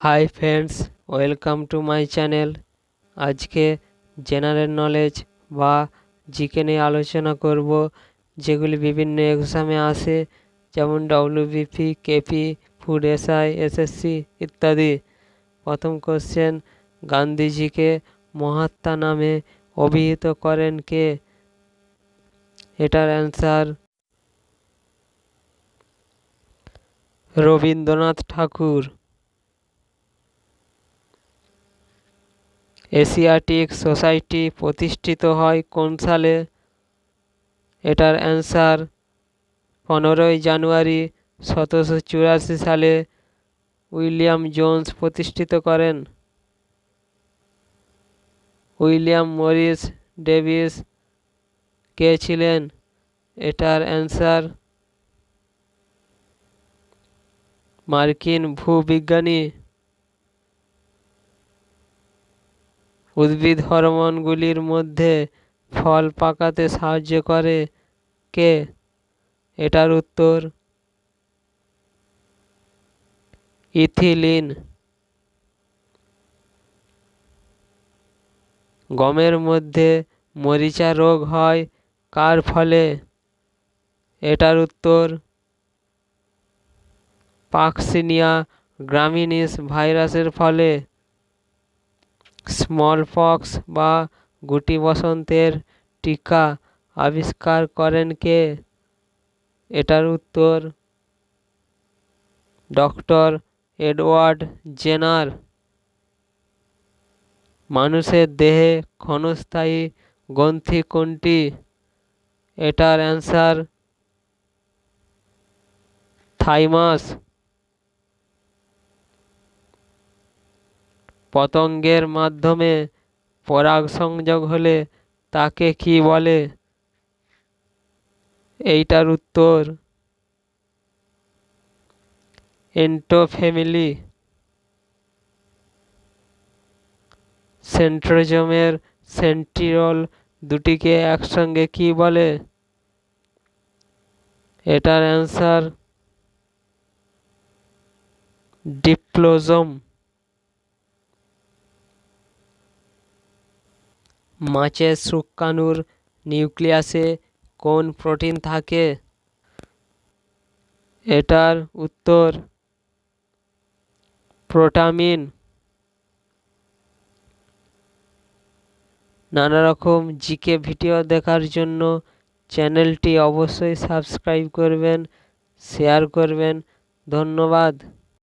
Hi friends welcome to my channel আজকে general knowledge বা GK নিয়ে আলোচনা করব, যেগুলি বিভিন্ন এক্সামে আসে, যেমন WBP KP food SI SSC ইত্যাদি। প্রথম কোশ্চেন গান্ধীজিকে মহাত্মা নামে অভিহিত করেন কে? এটার answer Rabindranath Thakur. Asiatic society প্রতিষ্ঠিত হয় কোন সালে? এটার অ্যান্সার, পনেরোই জানুয়ারি সতেরোশো চুরাশি সালে উইলিয়াম জোন্স প্রতিষ্ঠিত করেন। উইলিয়াম মরিস ডেভিস কে ছিলেন? এটার অ্যান্সার, মার্কিন ভূবিজ্ঞানী উদ্ভিদ হরমোনগুলির মধ্যে ফল পাকাতে সাহায্য করে। কে? এটার উত্তর ইথিলিন। গমের মধ্যে মরিচা রোগ হয়, কার ফলে? এটার উত্তর পাকসিনিয়া গ্রামিনিস ভাইরাসের ফলে। স্মল পক্স বা গুটি বসন্তের টিকা আবিষ্কার করেন কে? এটার উত্তর ডক্টর এডওয়ার্ড জেনার। মানুষের দেহে ক্ষণস্থায়ী গ্রন্থি কোনটি? এটার অ্যান্সার থাইমাস। পতঙ্গের মাধ্যমে পরাগ সংযোগ হলে তাকে কি বলে? এইটার উত্তর এন্টোফ্যামিলি। সেন্ট্রোজমের সেন্ট্রিওল দুটিকে একসঙ্গে কি বলে? এটার অ্যান্সার ডিপ্লোজম। মাছের শুক্রাণুর নিউক্লিয়াসে কোন প্রোটিন থাকে? এটার উত্তর, প্রোটামিন। নানা রকম জিকে ভিডিও দেখার জন্য চ্যানেলটি অবশ্যই সাবস্ক্রাইব করবেন, শেয়ার করবেন। ধন্যবাদ।